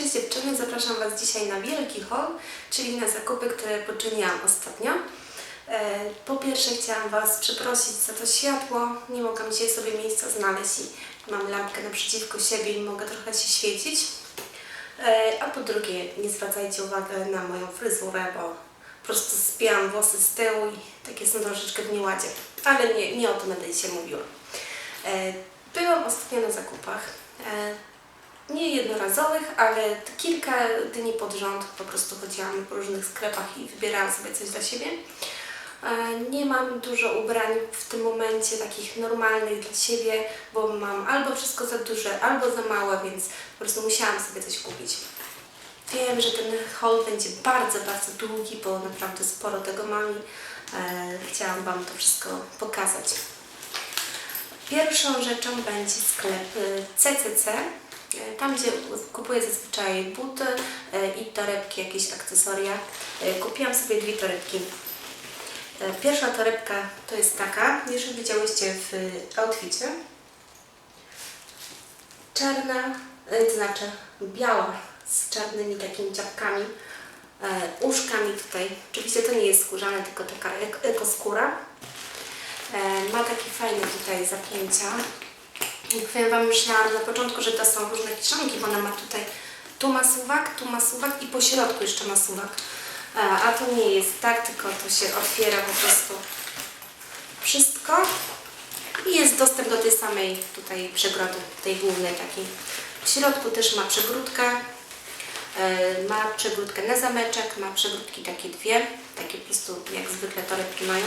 Cześć dziewczyny, zapraszam Was dzisiaj na wielki haul, czyli na zakupy, które poczyniłam ostatnio. E, Po pierwsze chciałam Was przeprosić za to światło, nie mogłam dzisiaj sobie miejsca znaleźć i mam lampkę naprzeciwko siebie i mogę trochę się świecić. E, A po drugie, nie zwracajcie uwagi na moją fryzurę, bo po prostu spięłam włosy z tyłu i takie są troszeczkę w nieładzie. Ale nie, nie o tym będę dzisiaj mówiła. E, Byłam ostatnio na zakupach. E, nie jednorazowych, ale kilka dni pod rząd po prostu chodziłam po różnych sklepach i wybierałam sobie coś dla siebie. E, Nie mam dużo ubrań w tym momencie takich normalnych dla siebie, bo mam albo wszystko za duże, albo za małe, więc po prostu musiałam sobie coś kupić. Wiem, że ten haul będzie bardzo, bardzo długi, bo naprawdę sporo tego mam i e, chciałam Wam to wszystko pokazać. Pierwszą rzeczą będzie sklep CCC, y, tam gdzie kupuję zazwyczaj buty y, i torebki, jakieś akcesoria. Y, Kupiłam sobie dwie torebki. Y, Pierwsza torebka to jest taka, jeżeli widziałyście w outficie. Czarna, to znaczy biała z czarnymi takimi ciapkami, uszkami tutaj. Oczywiście to nie jest skórzane, tylko taka ek- ekoskóra. E, Ma takie fajne tutaj zapięcia. I powiem Wam, myślałam na początku, że to są różne kieszonki, bo ona ma tutaj tu ma suwak, tu ma suwak i po środku jeszcze ma suwak. E, A to nie jest tak, tylko to się otwiera po prostu wszystko. I jest dostęp do tej samej tutaj przegrody, tej głównej takiej. W środku też ma przegródkę. E, Ma przegródkę na zameczek, ma przegródki takie dwie, takie po prostu jak zwykle torebki mają.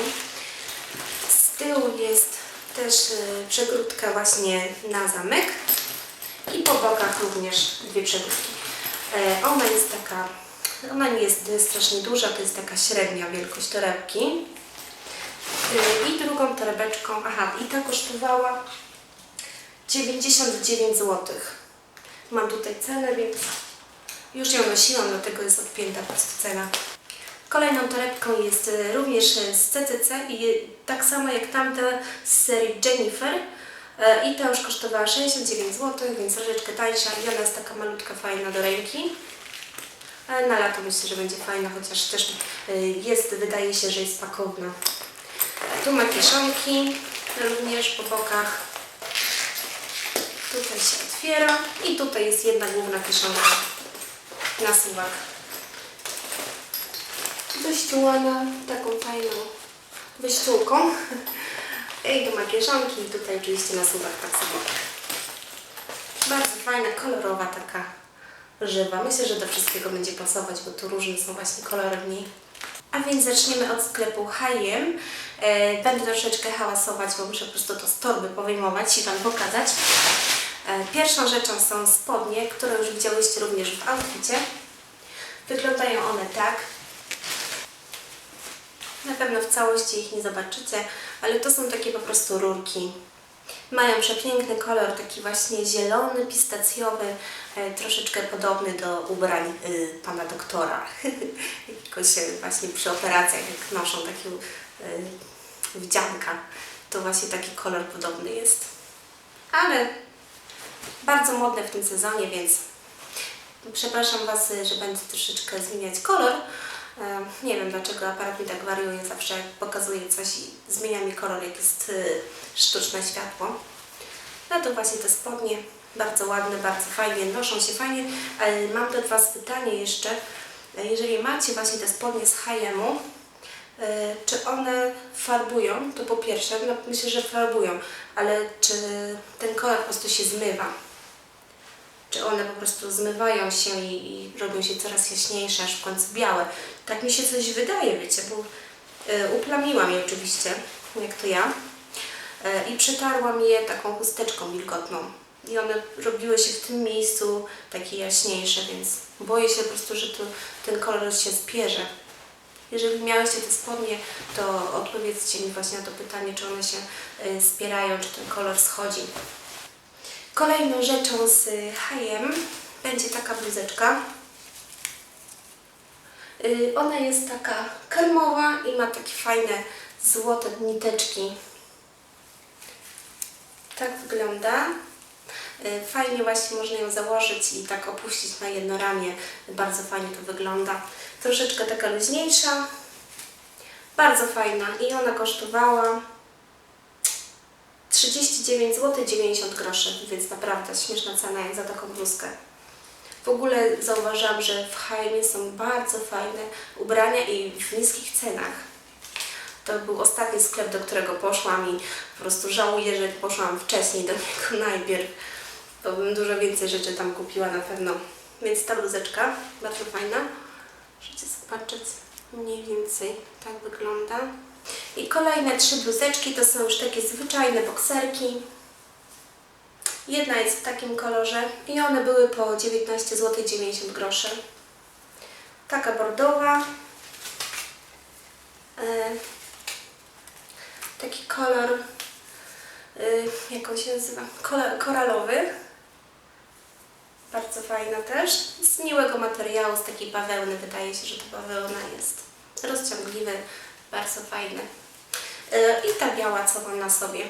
Z tyłu jest też y, przegródka właśnie na zamek i po bokach również dwie przegródki. E, Ona jest taka, ona nie jest strasznie duża, to jest taka średnia wielkość torebki. Y, I drugą torebeczką, aha, i ta kosztowała 99 zł. Mam tutaj cenę, więc już ją nosiłam, dlatego jest odpięta po prostu cena. Kolejną torebką jest e, również e, z CCC i e, tak samo jak tamta z serii Jennifer. E, I ta już kosztowała 69 zł, więc troszeczkę tańsza i ona jest taka malutka, fajna do ręki. Ale na lato myślę, że będzie fajna, chociaż też e, jest, wydaje się, że jest pakowna. E, Tu ma kieszonki również po bokach. Tutaj się otwiera i tutaj jest jedna główna kieszonka na suwak wyściółana taką fajną wyściółką. I tu ma kieszonki i tutaj oczywiście na słówach tak samo. Bardzo fajna, kolorowa taka żywa. Myślę, że do wszystkiego będzie pasować, bo tu różne są właśnie kolory w niej. A więc zaczniemy od sklepu H&M. E, Będę troszeczkę hałasować, bo muszę po prostu to z torby powyjmować i Wam pokazać. E, Pierwszą rzeczą są spodnie, które już widziałyście również w outficie. Wyglądają one tak. Na pewno w całości ich nie zobaczycie, ale to są takie po prostu rurki. Mają przepiękny kolor, taki właśnie zielony, pistacjowy, e, troszeczkę podobny do ubrań y, pana doktora. Jakoś e, właśnie przy operacjach, jak noszą takie wdzianka, to właśnie taki kolor podobny jest. Ale bardzo modne w tym sezonie, więc przepraszam Was, że będę troszeczkę zmieniać kolor. Nie wiem dlaczego aparat mi tak wariuje, zawsze pokazuje coś i zmienia mi kolor, jak jest y, sztuczne światło. No to właśnie te spodnie, bardzo ładne, bardzo fajnie, noszą się fajnie. Mam do Was pytanie jeszcze, jeżeli macie właśnie te spodnie z H&M-u, e, czy one farbują? To po pierwsze, no myślę, że farbują, ale czy ten kolor po prostu się zmywa? Czy one po prostu zmywają się i, i robią się coraz jaśniejsze, aż w końcu białe. Tak mi się coś wydaje, wiecie, bo e, uplamiłam je oczywiście, jak to ja, e, i przetarłam je taką chusteczką wilgotną. I one robiły się w tym miejscu takie jaśniejsze, więc boję się po prostu, że to, ten kolor się zbierze. Jeżeli miałyście te spodnie, to odpowiedzcie mi właśnie na to pytanie, czy one się e, spierają, czy ten kolor schodzi. Kolejną rzeczą z H&M będzie taka bluzeczka. Y, Ona jest taka karmowa i ma takie fajne złote niteczki. Tak wygląda. Y, Fajnie właśnie można ją założyć i tak opuścić na jedno ramię. Bardzo fajnie to wygląda. Troszeczkę taka luźniejsza. Bardzo fajna i ona kosztowała 39 zł 90 groszy, więc naprawdę śmieszna cena jak za taką bluzkę. W ogóle zauważyłam, że w H&M są bardzo fajne ubrania i w niskich cenach. To był ostatni sklep, do którego poszłam i po prostu żałuję, że poszłam wcześniej do niego najpierw, bo bym dużo więcej rzeczy tam kupiła na pewno. Więc ta bluzeczka, bardzo fajna. Możecie zobaczyć mniej więcej tak wygląda. I kolejne trzy bluzeczki to są już takie zwyczajne bokserki. Jedna jest w takim kolorze i one były po 19 zł 90 groszy. Taka bordowa. E, taki kolor, e, jak on się nazywa? Koralowy. Bardzo fajna też. Z miłego materiału, z takiej bawełny. Wydaje się, że to bawełna jest. Rozciągliwy, bardzo fajny. E, I ta biała, co mam na sobie.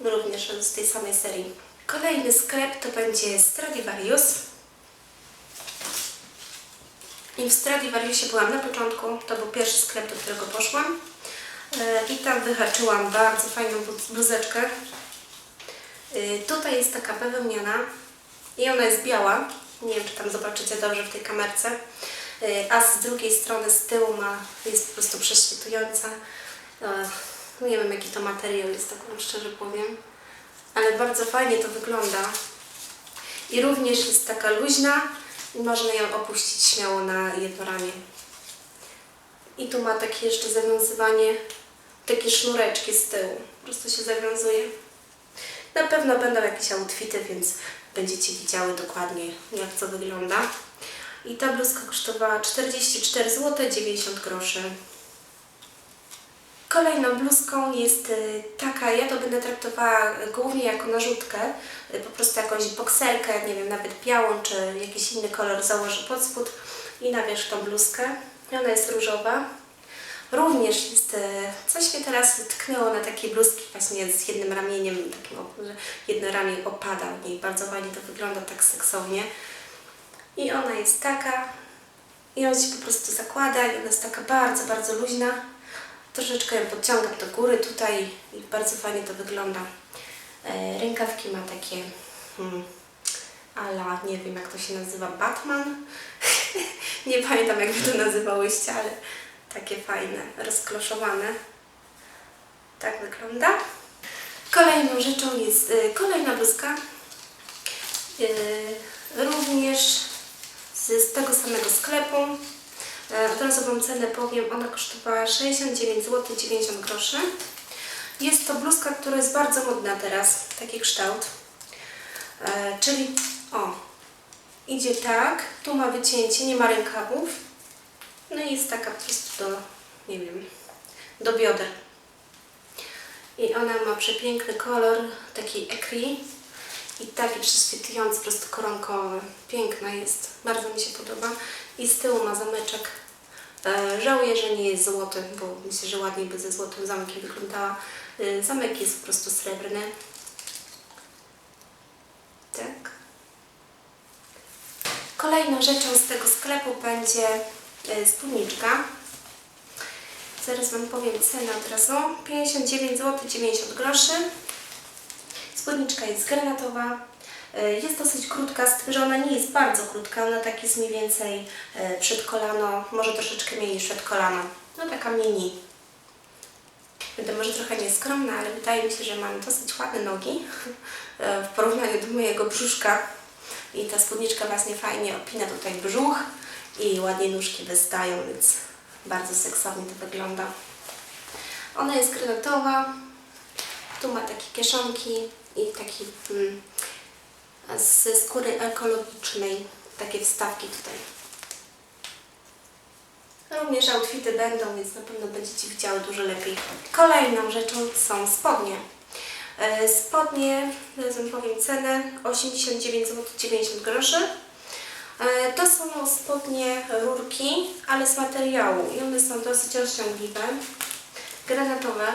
Również z tej samej serii. Kolejny sklep to będzie Stradivarius. I w Stradivariusie byłam na początku. To był pierwszy sklep, do którego poszłam. E, I tam wyhaczyłam bardzo fajną bluz- bluzeczkę. E, Tutaj jest taka bawełniana i ona jest biała. Nie wiem, czy tam zobaczycie dobrze w tej kamerce. A z drugiej strony, z tyłu ma, jest po prostu prześwitująca. Nie wiem, jaki to materiał jest, tak szczerze powiem. Ale bardzo fajnie to wygląda. I również jest taka luźna i można ją opuścić śmiało na jedno ramię. I tu ma takie jeszcze zawiązywanie, takie sznureczki z tyłu. Po prostu się zawiązuje. Na pewno będą jakieś outfity, więc będziecie widziały dokładnie jak to wygląda. I ta bluzka kosztowała 44 zł 90 groszy. Kolejną bluzką jest y, taka, ja to będę traktowała głównie jako narzutkę, y, po prostu jakąś bokserkę, nie wiem, nawet białą czy jakiś inny kolor założę pod spód i na wierzch tą bluzkę. Ona jest różowa. Również jest, y, coś mnie teraz tknęło na takie bluzki właśnie z jednym ramieniem, takim, że jedno ramię opada w niej. Bardzo fajnie to wygląda, tak seksownie. I ona jest taka, i on się po prostu zakłada i ona jest taka bardzo, bardzo luźna. Troszeczkę podciągam do góry tutaj i bardzo fajnie to wygląda. E, rękawki ma takie hmm, ala, nie wiem jak to się nazywa, Batman. nie pamiętam jak wy to nazywałyście, ale takie fajne, rozkloszowane. Tak wygląda. Kolejną rzeczą jest e, kolejna bluzka. E, również z, z tego samego sklepu. E, razu Wam cenę powiem, ona kosztowała 69 zł 90 groszy. Jest to bluzka, która jest bardzo modna teraz, taki kształt. E, czyli, o, idzie tak, tu ma wycięcie, nie ma rękawów. No i jest taka po prostu do, nie wiem, do bioder. I ona ma przepiękny kolor, taki ekri i taki prześwitujący, po prostu koronkowy. Piękna jest, bardzo mi się podoba. I z tyłu ma zameczek. E, żałuję, że nie jest złoty, bo myślę, że ładniej by ze złotym zamkiem wyglądała. E, zamek jest po prostu srebrny. Tak. Kolejną rzeczą z tego sklepu będzie e, spódniczka. Zaraz Wam powiem cenę od razu. 59 zł 90 groszy. Spódniczka jest granatowa. E, Jest dosyć krótka, z tym, że ona nie jest bardzo krótka. Ona tak jest mniej więcej e, przed kolano, może troszeczkę mniej niż przed kolano. No taka mini. Będę może trochę nieskromna, ale wydaje mi się, że mam dosyć ładne nogi e, w porównaniu do mojego brzuszka. I ta spódniczka właśnie fajnie opina tutaj brzuch i ładnie nóżki wystają, więc bardzo seksownie to wygląda. Ona jest granatowa, tu ma takie kieszonki i taki mm, ze skóry ekologicznej, takie wstawki tutaj. Również outfity będą, więc na pewno będziecie widziały dużo lepiej. Kolejną rzeczą są spodnie. E, Spodnie, zaraz wam powiem cenę, 89 zł 90 groszy. E, To są spodnie rurki, ale z materiału i one są dosyć rozciągliwe, granatowe.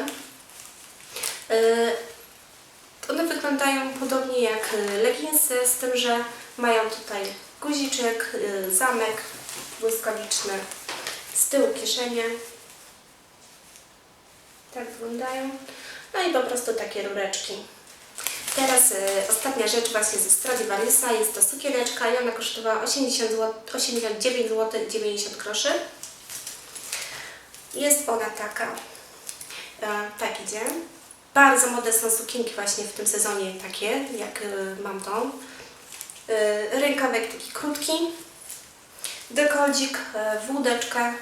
E, One wyglądają podobnie jak y, leginsy, z tym, że mają tutaj guziczek, y, zamek błyskawiczny, z tyłu kieszenie. Tak wyglądają. No i po prostu takie rureczki. Teraz y, ostatnia rzecz właśnie ze Stradivariusa jest to sukieneczka i ona kosztowała 80 zł, 89 zł 90 groszy. Jest ona taka, e, tak idzie. Bardzo modne są sukienki właśnie w tym sezonie takie, jak y, mam tą. Y, Rękawek taki krótki, dekoldzik, e, włódeczkę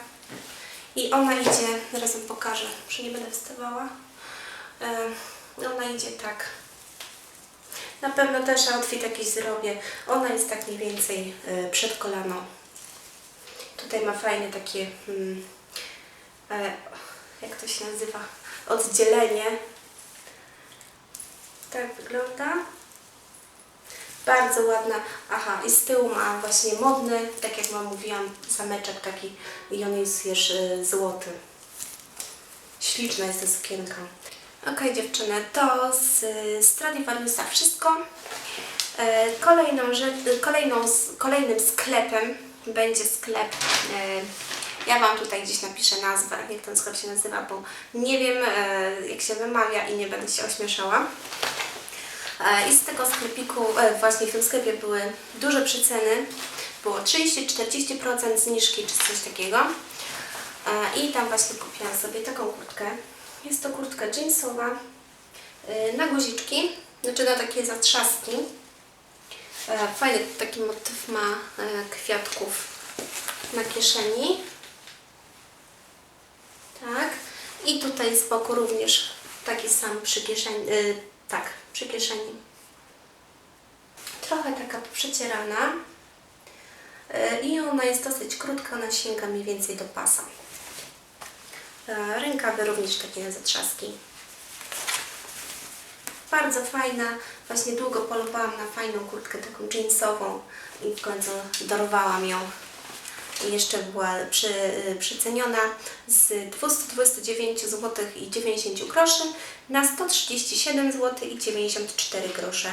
i ona idzie, zaraz Wam pokażę, że nie będę wstawała. Ona idzie tak. Na pewno też outfit jakiś zrobię. Ona jest tak mniej więcej przed kolano. Tutaj ma fajne takie, mm, e, jak to się nazywa, oddzielenie. Tak wygląda. Bardzo ładna. Aha, i z tyłu ma właśnie modny, tak jak Wam mówiłam, zameczek taki i on jest już e, złoty. Śliczna jest ta sukienka. Ok, dziewczyny, to z y, Stradivariusa wszystko. E, Kolejną rzecz, y, kolejną, kolejnym sklepem będzie sklep. Ja Wam tutaj gdzieś napiszę nazwę, jak ten sklep się nazywa, bo nie wiem e, jak się wymawia i nie będę się ośmieszała. E, I z tego sklepiku, e, właśnie w tym sklepie były duże przeceny. Było 30-40% zniżki czy coś takiego. I tam właśnie kupiłam sobie taką kurtkę. Jest to kurtka jeansowa na guziczki, znaczy na takie zatrzaski. Fajny taki motyw ma kwiatków na kieszeni. Tak. I tutaj z boku również taki sam przy kieszeni. e, Tak, przy kieszeni. Trochę taka przecierana. E, I ona jest dosyć krótka, ona sięga mniej więcej do pasa. E, Rękawy również takie na zatrzaski. Bardzo fajna. Właśnie długo polowałam na fajną kurtkę taką jeansową i w końcu dorwałam ją. Jeszcze była przy, przyceniona z 229 zł i 90 groszy na 137 zł i 94 grosze.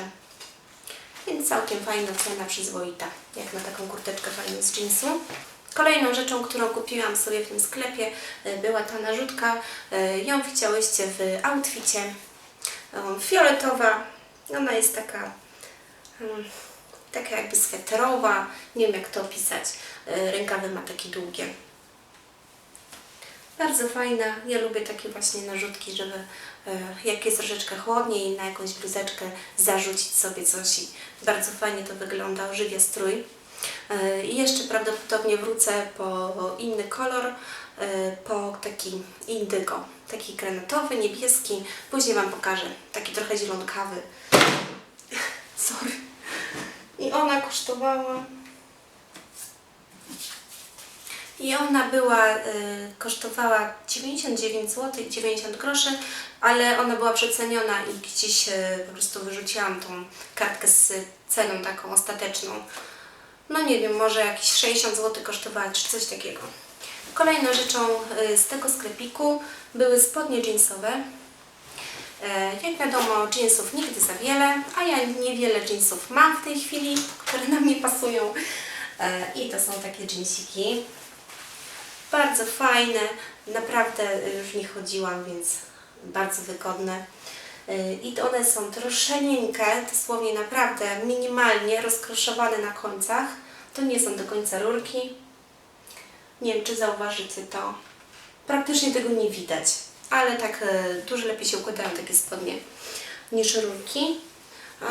Więc całkiem fajna cena, przyzwoita, jak na taką kurteczkę fajną z jeansu. Kolejną rzeczą, którą kupiłam sobie w tym sklepie, y, była ta narzutka. Y, Ją widziałyście w outficie. Um, Fioletowa. Ona jest taka, um, taka jakby sweterowa. Nie wiem jak to opisać. Y, Rękawy ma takie długie. Bardzo fajna. Ja lubię takie właśnie narzutki, żeby e, jak jest troszeczkę chłodniej na jakąś bluzeczkę zarzucić sobie coś i bardzo fajnie to wygląda, ożywia strój. E, I jeszcze prawdopodobnie wrócę po inny kolor, e, po taki indygo, taki granatowy, niebieski. Później Wam pokażę, taki trochę zielonkawy. Sorry. I ona kosztowała i ona była, y, kosztowała 99 zł i 90 groszy, ale ona była przeceniona i gdzieś y, po prostu wyrzuciłam tą kartkę z ceną taką ostateczną. No nie wiem, może jakieś 60 zł kosztowała, czy coś takiego. Kolejną rzeczą y, z tego sklepiku były spodnie jeansowe. E, Jak wiadomo, jeansów nigdy za wiele, a ja niewiele jeansów mam w tej chwili, które na mnie pasują. E, I to są takie jeansiki. Bardzo fajne, naprawdę y, w nich chodziłam, więc bardzo wygodne. I one są troszeczkę, dosłownie naprawdę minimalnie rozkroszowane na końcach. To nie są do końca rurki. Nie wiem, czy zauważycie to. Praktycznie tego nie widać, ale tak y, dużo lepiej się układają takie spodnie niż rurki.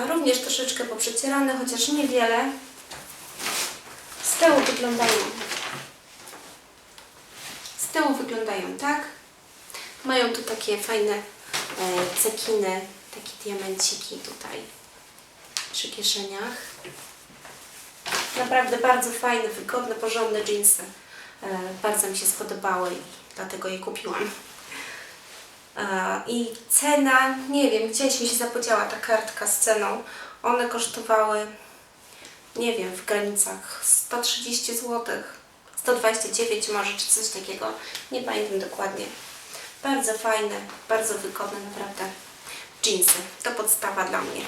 Również troszeczkę poprzecierane, chociaż niewiele. Z tyłu wyglądają z tyłu wyglądają tak. Mają tu takie fajne e, cekiny, takie diamenciki tutaj przy kieszeniach. Naprawdę bardzo fajne, wygodne, porządne jeansy. E, bardzo mi się spodobały i dlatego je kupiłam. I cena, nie wiem, gdzieś mi się zapodziała ta kartka z ceną. One kosztowały, nie wiem, w granicach 130 zł. 129 może, czy coś takiego. Nie pamiętam dokładnie. Bardzo fajne, bardzo wygodne, naprawdę. jeansy. To podstawa dla mnie.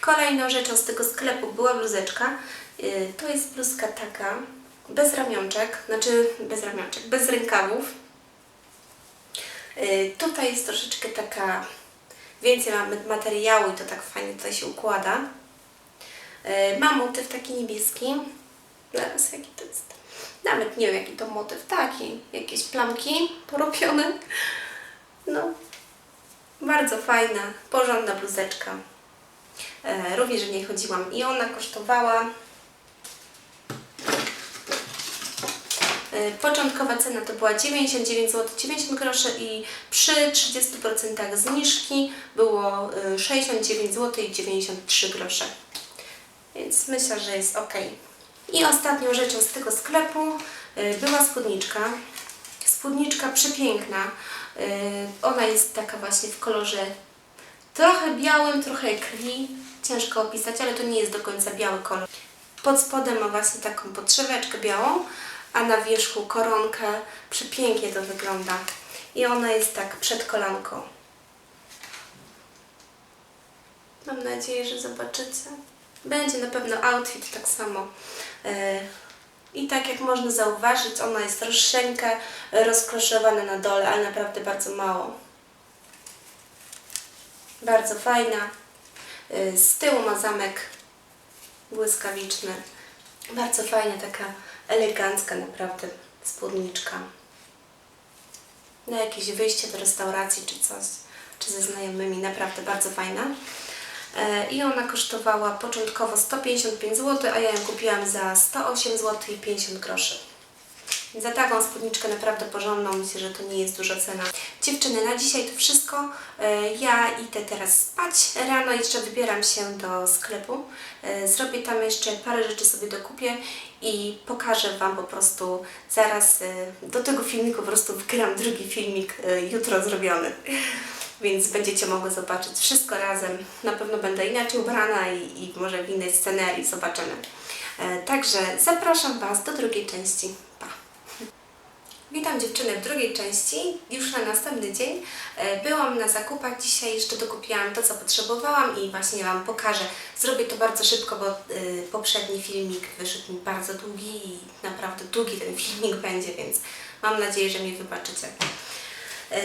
Kolejną rzeczą z tego sklepu była bluzeczka. Yy, To jest bluzka taka, bez ramionczek, znaczy bez ramionczek, bez rękawów. Yy, Tutaj jest troszeczkę taka, więcej mamy materiału i to tak fajnie tutaj się układa. Yy, Ma motyw taki niebieski. Zaraz jaki to jest. Nawet nie wiem jaki to motyw. Taki, jakieś plamki porobione. No, bardzo fajna, porządna bluzeczka. E, również w niej chodziłam i ona kosztowała Początkowa cena to była 99 zł 90 groszy i przy 30% zniżki było e, 69 zł i 93 grosze. Więc myślę, że jest ok. I ostatnią rzeczą z tego sklepu y, była spódniczka. Spódniczka przepiękna. Y, Ona jest taka właśnie w kolorze trochę białym, trochę krwi. Ciężko opisać, ale to nie jest do końca biały kolor. Pod spodem ma właśnie taką podszeweczkę białą, a na wierzchu koronkę. Przepięknie to wygląda. I ona jest tak przed kolanką. Mam nadzieję, że zobaczycie. Będzie na pewno outfit tak samo. E, I tak jak można zauważyć, ona jest troszeczkę rozkroszowana na dole, ale naprawdę bardzo mało. Bardzo fajna. E, Z tyłu ma zamek błyskawiczny. Bardzo fajna, taka elegancka naprawdę spódniczka. Na jakieś wyjście do restauracji czy coś, czy ze znajomymi. Naprawdę bardzo fajna. E, I ona kosztowała początkowo 155 zł, a ja ją kupiłam za 108 zł i 50 groszy. Za taką spódniczkę naprawdę porządną, myślę, że to nie jest duża cena. Dziewczyny, na dzisiaj to wszystko. E, Ja idę teraz spać. Rano jeszcze wybieram się do sklepu. E, Zrobię tam jeszcze parę rzeczy sobie dokupię i pokażę Wam po prostu zaraz e, do tego filmiku po prostu wgram drugi filmik jutro zrobiony. Więc będziecie mogły zobaczyć wszystko razem. Na pewno będę inaczej ubrana i, i może w innej scenerii zobaczymy. Także zapraszam Was do drugiej części. Witam dziewczyny w drugiej części, już na następny dzień. E, Byłam na zakupach dzisiaj, jeszcze dokupiłam to, co potrzebowałam i właśnie Wam pokażę. Zrobię to bardzo szybko, bo y, poprzedni filmik wyszedł mi bardzo długi i naprawdę długi ten filmik będzie, więc mam nadzieję, że mi wybaczycie. E,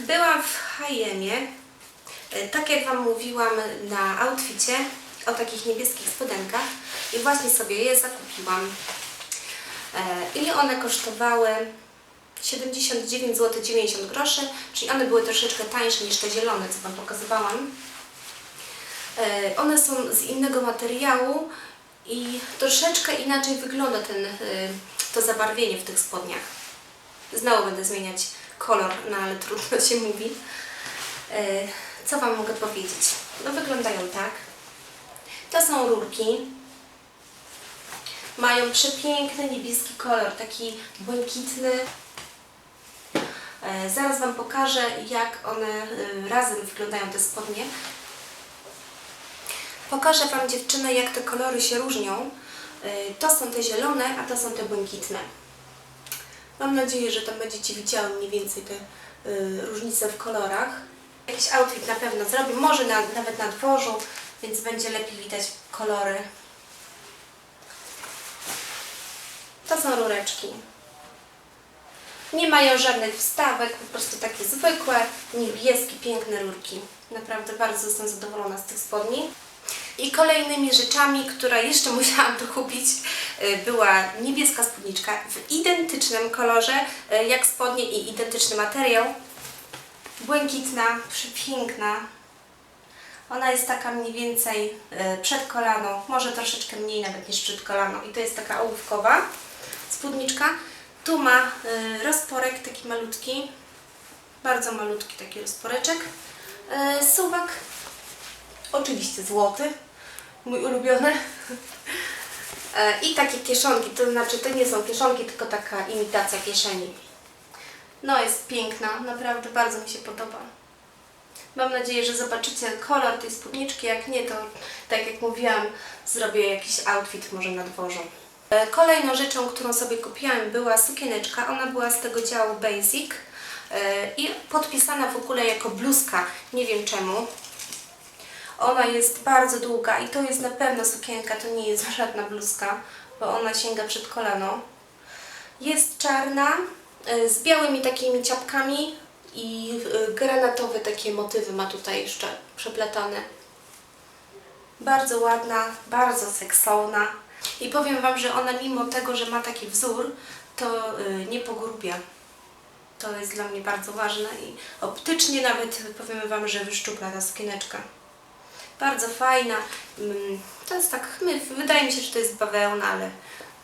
Byłam w e, tak jak Wam mówiłam na outficie, o takich niebieskich spodenkach i właśnie sobie je zakupiłam. E, I one kosztowały 79 zł 90 groszy, czyli one były troszeczkę tańsze niż te zielone, co Wam pokazywałam. E, One są z innego materiału i troszeczkę inaczej wygląda ten, e, to zabarwienie w tych spodniach. Znowu będę zmieniać kolor, no ale trudno się mówi. E, Co Wam mogę powiedzieć? No wyglądają tak. To są rurki. Mają przepiękny niebieski kolor, taki błękitny. E, Zaraz Wam pokażę, jak one e, razem wyglądają te spodnie. Pokażę Wam dziewczyny, jak te kolory się różnią. E, To są te zielone, a to są te błękitne. Mam nadzieję, że tam będziecie widziały mniej więcej te różnice w kolorach. Jakiś outfit na pewno zrobię, może na, nawet na dworzu, więc będzie lepiej widać kolory. To są rureczki. Nie mają żadnych wstawek, po prostu takie zwykłe, niebieskie, piękne rurki. Naprawdę bardzo jestem zadowolona z tych spodni. I kolejnymi rzeczami, które jeszcze musiałam dokupić, y, była niebieska spódniczka w identycznym kolorze y, jak spodnie i identyczny materiał. Błękitna, przepiękna. Ona jest taka mniej więcej y, przed kolaną, może troszeczkę mniej nawet niż przed kolaną. I to jest taka ołówkowa spódniczka. Tu ma y, rozporek taki malutki, bardzo malutki taki rozporeczek. Y, Suwak oczywiście złoty, mój ulubiony. E, I takie kieszonki, to znaczy to nie są kieszonki, tylko taka imitacja kieszeni. No jest piękna, naprawdę bardzo mi się podoba. Mam nadzieję, że zobaczycie kolor tej spódniczki, jak nie to, tak jak mówiłam, zrobię jakiś outfit może na dworzu. E, Kolejną rzeczą, którą sobie kupiłam była sukieneczka, ona była z tego działu Basic e, i podpisana w ogóle jako bluzka, nie wiem czemu. Ona jest bardzo długa i to jest na pewno sukienka, to nie jest żadna bluzka, bo ona sięga przed kolano. Jest czarna, y, z białymi takimi ciapkami i granatowe takie motywy ma tutaj jeszcze przeplatane. Bardzo ładna, bardzo seksowna. I powiem Wam, że ona mimo tego, że ma taki wzór, to y, nie pogrubia. To jest dla mnie bardzo ważne i optycznie nawet powiem Wam, że wyszczupla ta sukieneczka. Bardzo fajna. Mm, To jest tak, wydaje mi się, że to jest bawełna, ale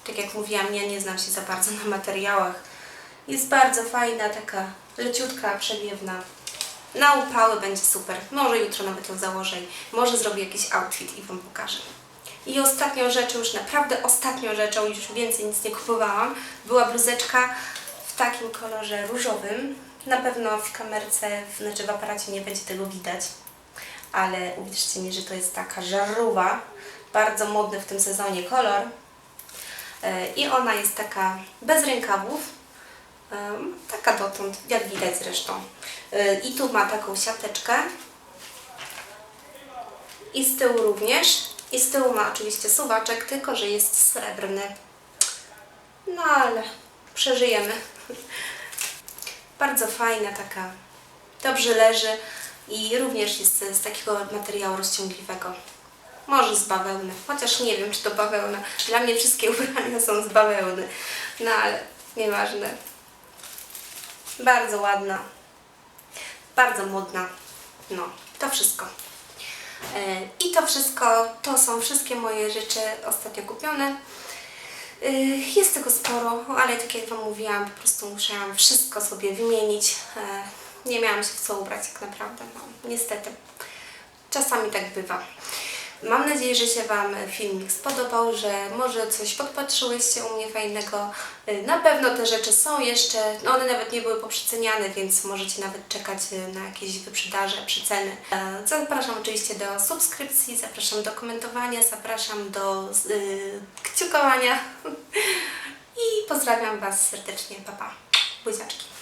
tak jak mówiłam, ja nie znam się za bardzo na materiałach. Jest bardzo fajna, taka leciutka, przewiewna. Na upały będzie super. Może jutro nawet ją założę może zrobię jakiś outfit i Wam pokażę. I ostatnią rzeczą, już naprawdę ostatnią rzeczą, już więcej nic nie kupowałam, była bluzeczka w takim kolorze różowym. Na pewno w kamerce, znaczy w aparacie nie będzie tego widać, ale uwierzcie mi, że to jest taka żarówa, bardzo modny w tym sezonie kolor. E, I ona jest taka bez rękawów, taka dotąd, jak widać zresztą. E, I tu ma taką siateczkę. I z tyłu również. I z tyłu ma oczywiście suwaczek, tylko że jest srebrny. No ale przeżyjemy. Bardzo fajna taka. Dobrze leży i również jest z takiego materiału rozciągliwego. Może z bawełny, chociaż nie wiem, czy to bawełna. Dla mnie wszystkie ubrania są z bawełny. No ale nieważne. Bardzo ładna. Bardzo modna. No, to wszystko. E, I to wszystko, to są wszystkie moje rzeczy ostatnio kupione. E, Jest tego sporo, ale tak jak Wam mówiłam, po prostu musiałam wszystko sobie wymienić. E, Nie miałam się w co ubrać tak naprawdę, no, niestety. Czasami tak bywa. Mam nadzieję, że się Wam filmik spodobał, że może coś podpatrzyłyście u mnie fajnego. Y, Na pewno te rzeczy są jeszcze, no one nawet nie były poprzeceniane, więc możecie nawet czekać y, na jakieś wyprzedaże, przeceny. E, Zapraszam oczywiście do subskrypcji, zapraszam do komentowania, zapraszam do y, kciukowania i pozdrawiam Was serdecznie. Pa, pa. Buziaczki.